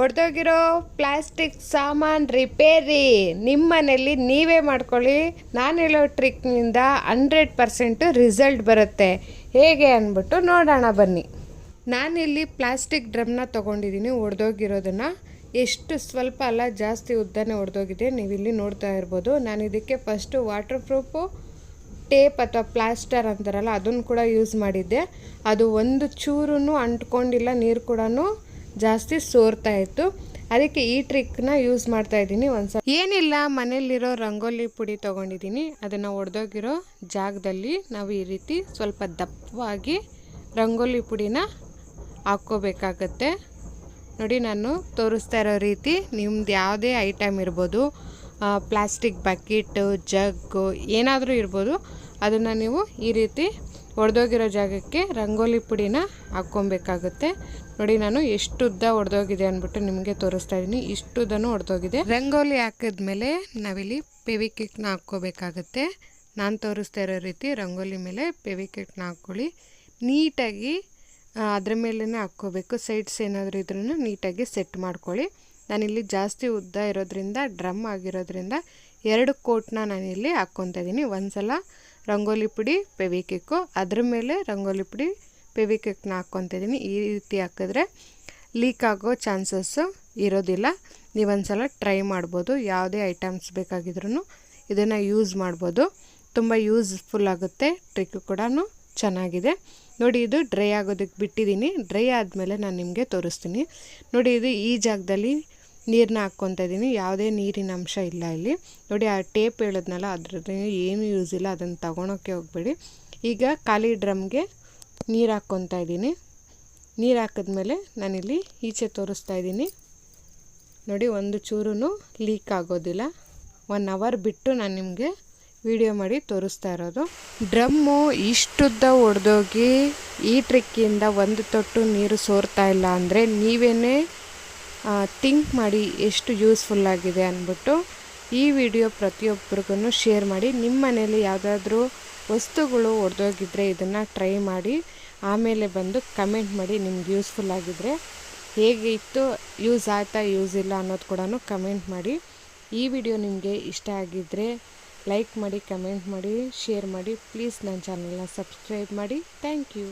ಒಡೆದೋಗಿರೋ plastic ಸಾಮಾನು repair ನಿಮ್ಮ ಮನೇಲಿ ನೀವೇ ಮಾಡ್ಕೊಳ್ಳಿ. ನಾನು ಹೇಳೋ ಟ್ರಿಕ್ನಿಂದ ಹಂಡ್ರೆಡ್ ಪರ್ಸೆಂಟು ರಿಸಲ್ಟ್ ಬರುತ್ತೆ. ಹೇಗೆ ಅಂದ್ಬಿಟ್ಟು ನೋಡೋಣ ಬನ್ನಿ. ನಾನಿಲ್ಲಿ ಪ್ಲಾಸ್ಟಿಕ್ ಡ್ರಮ್ನ ತೊಗೊಂಡಿದ್ದೀನಿ ಒಡೆದೋಗಿರೋದನ್ನು. ಎಷ್ಟು ಸ್ವಲ್ಪ ಅಲ್ಲ, ಜಾಸ್ತಿ ಉದ್ದನೇ ಒಡೆದೋಗಿದೆ. ನೀವು ಇಲ್ಲಿ ನೋಡ್ತಾ ಇರ್ಬೋದು. ನಾನು ಇದಕ್ಕೆ ಫಸ್ಟು ವಾಟರ್ ಪ್ರೂಫು ಟೇಪ್ ಅಥವಾ ಪ್ಲಾಸ್ಟರ್ ಅಂತಾರಲ್ಲ, ಅದನ್ನು ಕೂಡ ಯೂಸ್ ಮಾಡಿದ್ದೆ. ಅದು ಒಂದು ಚೂರು ಅಂಟ್ಕೊಂಡಿಲ್ಲ, ನೀರು ಕೂಡ ಜಾಸ್ತಿ ಸೋರ್ತಾ ಇತ್ತು. ಅದಕ್ಕೆ ಈ ಟ್ರಿಕ್ನ ಯೂಸ್ ಮಾಡ್ತಾ ಇದ್ದೀನಿ ಒಂದ್ಸಲ ಏನಿಲ್ಲ, ಮನೇಲಿರೋ ರಂಗೋಲಿ ಪುಡಿ ತೊಗೊಂಡಿದ್ದೀನಿ. ಅದನ್ನು ಒಡೆದೋಗಿರೋ ಜಾಗದಲ್ಲಿ ನಾವು ಈ ರೀತಿ ಸ್ವಲ್ಪ ದಪ್ಪವಾಗಿ ರಂಗೋಲಿ ಪುಡಿನ ಹಾಕ್ಕೋಬೇಕಾಗತ್ತೆ. ನೋಡಿ, ನಾನು ತೋರಿಸ್ತಾ ಇರೋ ರೀತಿ ನಿಮ್ದು ಯಾವುದೇ ಐಟಮ್ ಇರ್ಬೋದು ಪ್ಲಾಸ್ಟಿಕ್ ಬಕೆಟು ಜಗ್ಗು ಏನಾದರೂ ಇರ್ಬೋದು. ಅದನ್ನು ನೀವು ಈ ರೀತಿ ಒಡೆದೋಗಿರೋ ಜಾಗಕ್ಕೆ ರಂಗೋಲಿ ಪುಡಿನ ಹಾಕ್ಕೊಬೇಕಾಗುತ್ತೆ. ನೋಡಿ, ನಾನು ಎಷ್ಟು ಉದ್ದ ಒಡೆದೋಗಿದೆ ಅಂದ್ಬಿಟ್ಟು ನಿಮಗೆ ತೋರಿಸ್ತಾ ಇದ್ದೀನಿ. ಇಷ್ಟು ಉದ್ದನೂ ಒಡೆದೋಗಿದೆ. ರಂಗೋಲಿ ಹಾಕಿದ್ಮೇಲೆ ನಾವಿಲ್ಲಿ ಪೆವಿಕಿಕ್ನ ಹಾಕ್ಕೋಬೇಕಾಗತ್ತೆ. ನಾನು ತೋರಿಸ್ತಾ ಇರೋ ರೀತಿ ರಂಗೋಲಿ ಮೇಲೆ ಪೆವಿಕಿಕ್ನ ಹಾಕ್ಕೊಳ್ಳಿ. ನೀಟಾಗಿ ಅದ್ರ ಮೇಲೇ ಹಾಕ್ಕೋಬೇಕು. ಸೈಡ್ಸ್ ಏನಾದರೂ ಇದ್ರೂ ನೀಟಾಗಿ ಸೆಟ್ ಮಾಡ್ಕೊಳ್ಳಿ. ನಾನಿಲ್ಲಿ ಜಾಸ್ತಿ ಉದ್ದ ಇರೋದ್ರಿಂದ, ಡ್ರಮ್ ಆಗಿರೋದ್ರಿಂದ ಎರಡು ಕೋಟ್ನ ನಾನಿಲ್ಲಿ ಹಾಕ್ಕೊತಾ ಇದ್ದೀನಿ. ಒಂದು ಸಲ ರಂಗೋಲಿ ಪುಡಿ ಪೆವಿಕಿಕ್ಕು ಅದ್ರ ಮೇಲೆ ರಂಗೋಲಿ ಪುಡಿ ಪೆವಿಕಿಕ್ನ ಹಾಕ್ಕೊತಿದ್ದೀನಿ ಈ ರೀತಿ ಹಾಕಿದ್ರೆ ಲೀಕ್ ಆಗೋ ಚಾನ್ಸಸ್ಸು ಇರೋದಿಲ್ಲ. ನೀವೊಂದು ಸಲ ಟ್ರೈ ಮಾಡ್ಬೋದು. ಯಾವುದೇ ಐಟಮ್ಸ್ ಬೇಕಾಗಿದ್ರೂ ಇದನ್ನು ಯೂಸ್ ಮಾಡ್ಬೋದು. ತುಂಬ ಯೂಸ್ಫುಲ್ ಆಗುತ್ತೆ. ಟ್ರಿಕ್ ಕೂಡ ಚೆನ್ನಾಗಿದೆ. ನೋಡಿ, ಇದು ಡ್ರೈ ಆಗೋದಕ್ಕೆ ಬಿಟ್ಟಿದ್ದೀನಿ ಡ್ರೈ ಆದಮೇಲೆ ನಾನು ನಿಮಗೆ ತೋರಿಸ್ತೀನಿ. ನೋಡಿ, ಇದು ಈ ಜಾಗದಲ್ಲಿ ನೀರನ್ನ ಹಾಕ್ಕೊತಾ ಇದ್ದೀನಿ ಯಾವುದೇ ನೀರಿನ ಅಂಶ ಇಲ್ಲ ಇಲ್ಲಿ. ನೋಡಿ, ಆ ಟೇಪ್ ಹೇಳಿದ್ನಲ್ಲ, ಅದ್ರದ್ದು ಏನು ಯೂಸ್ ಇಲ್ಲ. ಅದನ್ನು ತಗೊಳಕ್ಕೆ ಹೋಗಬೇಡಿ. ಈಗ ಖಾಲಿ ಡ್ರಮ್ಗೆ ನೀರು ಹಾಕ್ಕೊತಾ ಇದ್ದೀನಿ ನೀರು ಹಾಕಿದ್ಮೇಲೆ ನಾನಿಲ್ಲಿ ಈಚೆ ತೋರಿಸ್ತಾ ಇದ್ದೀನಿ ನೋಡಿ, ಒಂದು ಚೂರು ಲೀಕ್ ಆಗೋದಿಲ್ಲ. ಒನ್ ಅವರ್ ಬಿಟ್ಟು ನಾನು ನಿಮಗೆ ವಿಡಿಯೋ ಮಾಡಿ ತೋರಿಸ್ತಾ ಇರೋದು. ಡ್ರಮ್ಮು ಇಷ್ಟುದ್ದ ಒಡೆದೋಗಿ ಈ ಟ್ರಿಕ್ಕಿಂದ ಒಂದು ತೊಟ್ಟು ನೀರು ಸೋರ್ತಾ ಇಲ್ಲ ಅಂದರೆ ನೀವೇ ಥಿಂಕ್ ಮಾಡಿ ಎಷ್ಟು ಯೂಸ್ಫುಲ್ ಆಗಿದೆ ಅಂದ್ಬಿಟ್ಟು ಈ ವಿಡಿಯೋ ಪ್ರತಿಯೊಬ್ಬರಿಗೂ ಶೇರ್ ಮಾಡಿ. ನಿಮ್ಮ ಮನೇಲಿ ಯಾವುದಾದ್ರೂ ವಸ್ತುಗಳು ಒಡೆದೋಗಿದ್ರೆ ಇದನ್ನು ಟ್ರೈ ಮಾಡಿ, ಆಮೇಲೆ ಬಂದು ಕಮೆಂಟ್ ಮಾಡಿ ನಿಮ್ಗೆ ಯೂಸ್ಫುಲ್ ಆಗಿದ್ದರೆ ಹೇಗೆ ಇತ್ತು ಯೂಸ್ ಆಯ್ತಾ ಯೂಸ್ ಇಲ್ಲ ಅನ್ನೋದು ಕೂಡ ಕಮೆಂಟ್ ಮಾಡಿ. ಈ ವಿಡಿಯೋ ನಿಮಗೆ ಇಷ್ಟ ಆಗಿದ್ದರೆ ಲೈಕ್ ಮಾಡಿ ಕಮೆಂಟ್ ಮಾಡಿ ಶೇರ್ ಮಾಡಿ. ಪ್ಲೀಸ್ ನನ್ನ ಚಾನಲ್ನ ಸಬ್ಸ್ಕ್ರೈಬ್ ಮಾಡಿ. Thank you